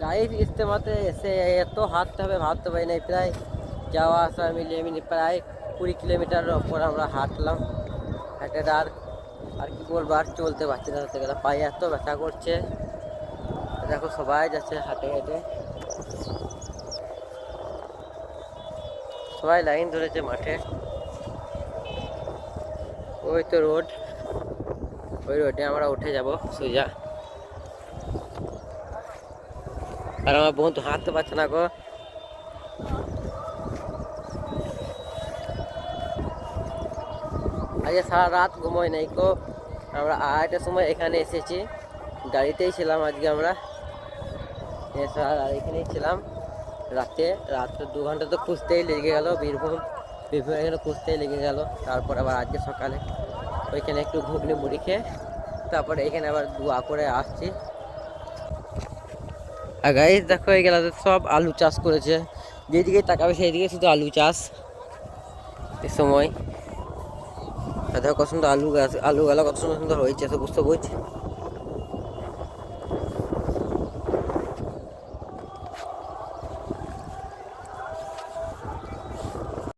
গাড়ির ইস্তেমাতে এসে এত হাঁটতে হবে ভাবতে পারি নাই প্রায় যাওয়া আসা মিলিয়ে মিলিয়ে প্রায় কুড়ি কিলোমিটার ওপর আমরা হাঁটলাম হাঁটে আর আর কি বলব আর চলতে পারছি না গেলে পায়ে এত ব্যথা করছে দেখো সবাই যাচ্ছে হাঁটে হেঁটে সবাই লাইন ধরেছে মাঠে ওই তো রোড ওই রোডে আমরা উঠে যাব সোজা আর আমার বোন তো হাঁটতে পারছে না গো। আজকে সারা রাত ঘুমোই নাই গো। আমরা আড়াইটার সময় এখানে এসেছি। গাড়িতেই ছিলাম আজকে আমরা। সারা এখানেই ছিলাম। রাতে রাত্রে দু ঘণ্টা তো খুঁজতেই লেগে গেল। বীরভূম বীরভূম এখানে খুঁজতেই লেগে গেল। তারপর আবার আজকে সকালে ওইখানে একটু ঘুগনি মুড়ি খেয়ে, তারপরে এখানে আবার দোয়া করে আসছি। আর গাইজ দেখো, এই গেলাতে সব আলু চাষ করেছে। যেদিকে তাকাবে সেইদিকে শুধু আলু চাষ এ সময়। আর দেখো, কত সুন্দর আলু গাছ, আলু গালা কত সুন্দর সুন্দর হয়েছে সবুজ সবুজ